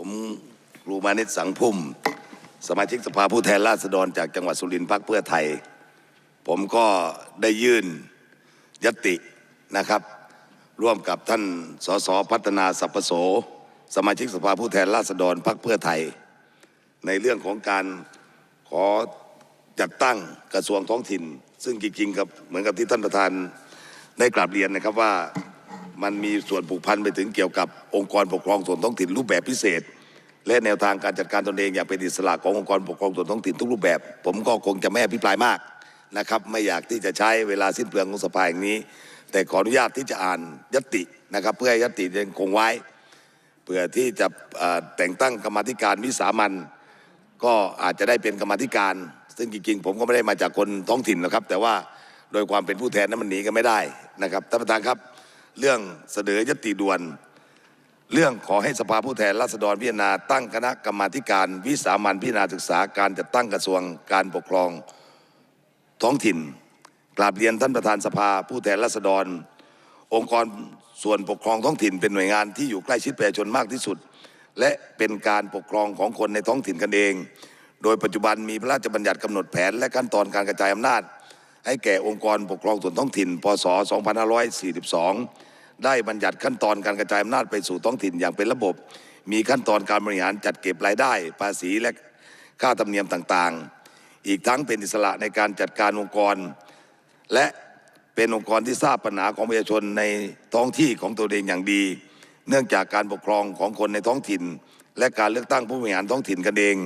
ผมครูมานิตสังพุ่ม สมาชิกสภาผู้แทนราษฎรจากจังหวัดสุรินทร์พรรคเพื่อไทย ผมก็ได้ยื่นยตินะครับ ร่วมกับท่านสสพัฒนาสัพพโส สมาชิกสภาผู้แทนราษฎรพรรคเพื่อไทย ในเรื่องของการขอจัดตั้งกระทรวงท้องถิ่น ซึ่งจริงๆกับเหมือนกับที่ท่านประธานได้กราบเรียนนะครับว่า มันมีส่วนผูกพันไปถึงเกี่ยวกับองค์กรปกครองส่วนท้องถิ่นรูปแบบพิเศษ และแนวทางการจัดการตนเองอย่างเป็นอิสระขององค์กรปกครองส่วนท้องถิ่นทุกรูปแบบ ผมก็คงจะไม่อภิปรายมากนะครับ ไม่อยากที่จะใช้เวลาสิ้นเปลืองของสภาอย่างนี้ แต่ขออนุญาตที่จะอ่านยตินะครับ เพื่อให้ยติยังคงไว้เพื่อที่จะแต่งตั้งกรรมธิการวิสามันก็อาจจะได้เป็นกรรมธิการ ซึ่งจริงๆผมก็ไม่ได้มาจากคนท้องถิ่นนะครับ แต่ว่าโดยความเป็นผู้แทนนั้นมันหนีกันไม่ได้นะครับท่านประธานครับ เรื่องเสนอยติด่วน เรื่องขอให้สภาผู้แทนราษฎรพิจารณาตั้งคณะกรรมาการวิสามันพิจารณาศึกษาการจัดตั้งกระทรวงการปกครองท้องถิ่นกราบเรียนท่านประธานสภาผู้แทนราษฎร องค์กรส่วนปกครองท้องถิ่นเป็นหน่วยงานที่อยู่ใกล้ชิดประชาชนมากที่สุด และเป็นการปกครองของคนในท้องถิ่นกันเอง โดยปัจจุบันมีพระราชบัญญัติกำหนดแผนและขั้นตอนการกระจายอำนาจ ให้แก่องค์กรปกครองส่วนท้องถิ่น พศ 2542 ได้บัญญัติขั้นตอนการกระจายอำนาจไปสู่ท้องถิ่นอย่างเป็นระบบ มีขั้นตอนการบริหารจัดเก็บรายได้ ภาษีและค่าธรรมเนียมต่างๆ อีกทั้งเป็นอิสระในการจัดการองค์กร และเป็นองค์กรที่ทราบปัญหาของประชาชนในท้องที่ของตัวเองอย่างดี เนื่องจากการปกครองของคนในท้องถิ่น และการเลือกตั้งผู้บริหารท้องถิ่นกันเอง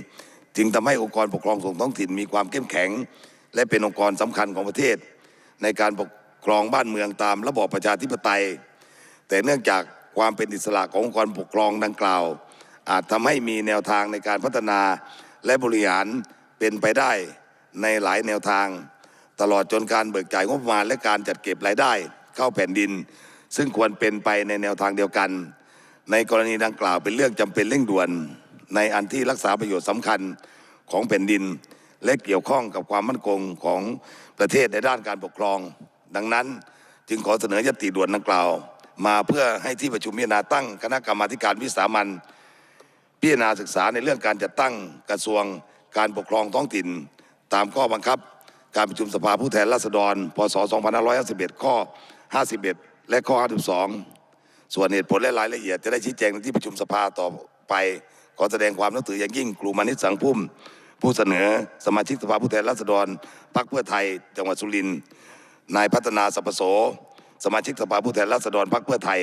จึงทำให้องค์กรปกครองส่วนท้องถิ่นมีความเข้มแข็ง และเป็นองค์กรสำคัญของประเทศ ในการปกครองบ้านเมืองตามระบอบประชาธิปไตย แต่เนื่องจากความเป็นอิสระขององค์กรปกครองดังกล่าว อาจทำให้มีแนวทางในการพัฒนาและบริหารเป็นไปได้ในหลายแนวทาง ตลอดจนการเบิกจ่ายงบประมาณและการจัดเก็บรายได้เข้าแผ่นดิน ซึ่งควรเป็นไปในแนวทางเดียวกัน ในกรณีดังกล่าวเป็นเรื่องจำเป็นเร่งด่วน ในอันที่รักษาประโยชน์สำคัญของแผ่นดิน และเกี่ยวข้องกับความมั่นคงของประเทศในด้านการปกครอง ดังนั้นจึงขอเสนอยติด่วนดังกล่าว มาเพื่อให้ที่ประชุมพิจารณาตั้งคณะกรรมาการวิสามันพิจารณาศึกษาในเรื่องการจัดตั้งกระทรวงการปกครองท้องถิ่น ตามข้อบังคับ การประชุมสภาผู้แทนราษฎร พศ 2551 ข้อ 51 และข้อ 52 ส่วนเหตุผลและรายละเอียดจะได้ชี้แจงในที่ประชุมสภาต่อไป ขอแสดงความนับถืออย่างยิ่งครูมานิตสังพุ่ม ผู้เสนอสมาชิกสภาผู้แทนราษฎรพรรคเพื่อไทย จังหวัดสุรินทร์นายพัฒนาสัพพโส สมาชิกสภาผู้แทนราษฎรพรรคเพื่อไทย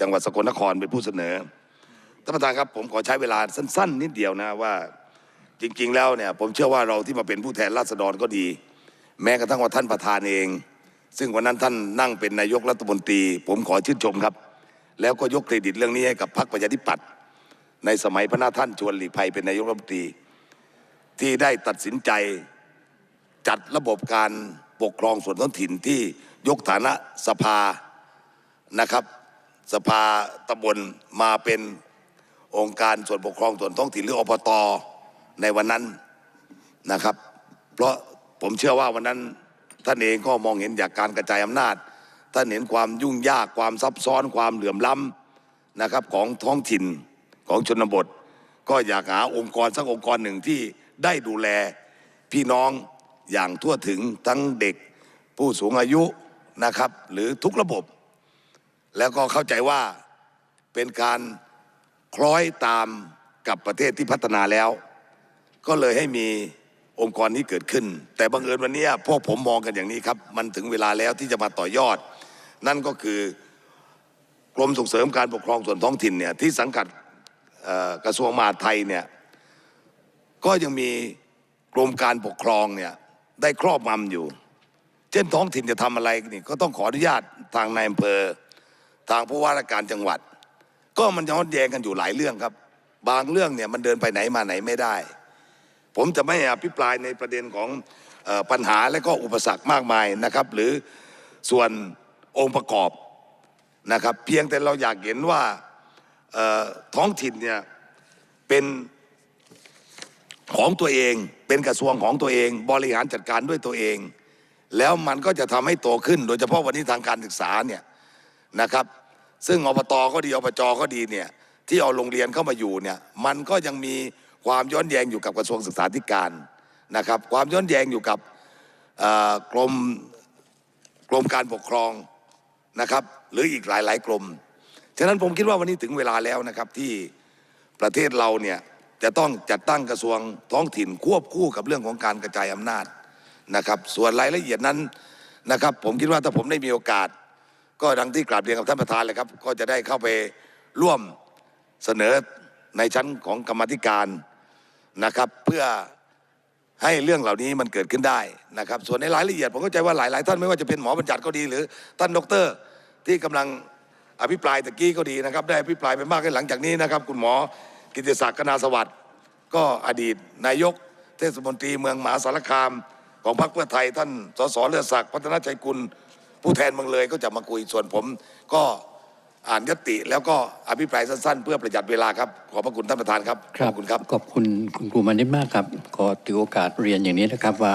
จังหวัดสกลนครเป็นผู้เสนอท่านประธานครับผมขอใช้เวลาสั้น ๆ นิดเดียวนะว่าจริง ๆ แล้วเนี่ยผมเชื่อว่าเราที่มาเป็นผู้แทนราษฎรก็ดี แม้กระทั่งว่าท่านประธานเอง ซึ่งวันนั้นท่านนั่งเป็นนายกรัฐมนตรี ผมขอชื่นชมครับ แล้วก็ยกเครดิตเรื่องนี้ให้กับพรรคประชาธิปัตย์ในสมัยพระนาท่านชวนหลีกภัยเป็นนายกรัฐมนตรี ที่ได้ตัดสินใจจัดระบบการปกครองส่วนท้องถิ่นที่ ยกฐานะสภานะครับ สภาตำบลมาเป็นองค์การส่วนปกครองส่วนท้องถิ่นหรืออปตในวันนั้นนะครับ เพราะผมเชื่อว่าวันนั้นท่านเองก็มองเห็นจากการกระจายอำนาจ ท่านเห็นความยุ่งยากความซับซ้อนความเหลื่อมล้ำนะครับของท้องถิ่นของชนบท ก็อยากหาองค์กรสักองค์กรหนึ่งที่ได้ดูแลพี่น้องอย่างทั่วถึงทั้งเด็กผู้สูงอายุ นะครับ หรือทุกระบบ แล้วก็เข้าใจว่าเป็นการคล้อยตามกับประเทศที่พัฒนาแล้ว ก็เลยให้มีองค์กรนี้เกิดขึ้น แต่บังเอิญวันนี้พวกผมมองกันอย่างนี้ครับ มันถึงเวลาแล้วที่จะมาต่อยอด นั่นก็คือกรมส่งเสริมการปกครองส่วนท้องถิ่นเนี่ยที่สังกัดกระทรวงมหาดไทยเนี่ยก็ยังมีกรมการปกครองเนี่ยได้ครอบงำอยู่ เช่นท้องถิ่นจะทำอะไรนี่ก็ต้องขออนุญาตทางนายอำเภอ ทางผู้ว่าราชการจังหวัด ก็มันย้อนแย้งกันอยู่หลายเรื่องครับ บางเรื่องเนี่ยมันเดินไปไหนมาไหนไม่ได้ ผมจะไม่อภิปรายในประเด็นของออปัญหาและก็อุปสรรคมากมายนะครับ หรือส่วนองค์ประกอบนะครับ เพียงแต่เราอยากเห็นว่าท้องถิ่นเนี่ยเป็นของตัวเอง เป็นกระทรวงของตัวเอง บริหารจัดการด้วยตัวเอง แล้วมันก็จะทำให้โตขึ้น โดยเฉพาะวันนี้ทางการศึกษาเนี่ยนะครับ ซึ่งอบตก็ดีอบจก็ดีเนี่ยที่เอาโรงเรียนเข้ามาอยู่เนี่ยมันก็ยังมีความย้อนแย้งอยู่กับกระทรวงศึกษาธิการนะครับ ความย้อนแย้งอยู่กับกรมกรมการปกครองนะครับ หรืออีกหลาย ๆ กรมฉะนั้นผมคิดว่าวันนี้ถึงเวลาแล้วนะครับที่ประเทศเราเนี่ยจะต้องจัดตั้งกระทรวงท้องถิ่นควบคู่กับเรื่องของการกระจายอำนาจ นะครับ ส่วนรายละเอียดนั้นนะครับ ผมคิดว่าถ้าผมได้มีโอกาส ก็ดังที่กราบเรียนกับท่านประธานเลยครับ ก็จะได้เข้าไปร่วมเสนอในชั้นของกรรมธิการนะครับ เพื่อให้เรื่องเหล่านี้มันเกิดขึ้นได้นะครับ ส่วนในรายละเอียดผมเข้าใจว่าหลายๆ ท่านไม่ว่าจะเป็นหมอบัญญัติก็ดี หรือท่านดอกเตอรที่กำลังอภิปรายตะกี้ก็ดีนะครับ ได้อภิปรายไปมากขึ้นหลังจากนี้นะครับ คุณหมอกิติศักดิ์กนาสวัสดิ์ก็อดีตนายกเทศมนตรีเมืองมหาสารคาม ของพรรคเพื่อไทยท่านสสเลือดศักดิ์พัฒนาชัยกุลผู้แทนเมืองเลยก็จะมาคุยส่วนผมก็อ่านยติแล้วก็อภิปรายสั้นๆ เพื่อประหยัดเวลาครับ ขอบพระคุณท่านประธานครับขอบคุณครับขอบคุณคุณครูมานิดมากครับ ขอถือโอกาสเรียนอย่างนี้นะครับว่า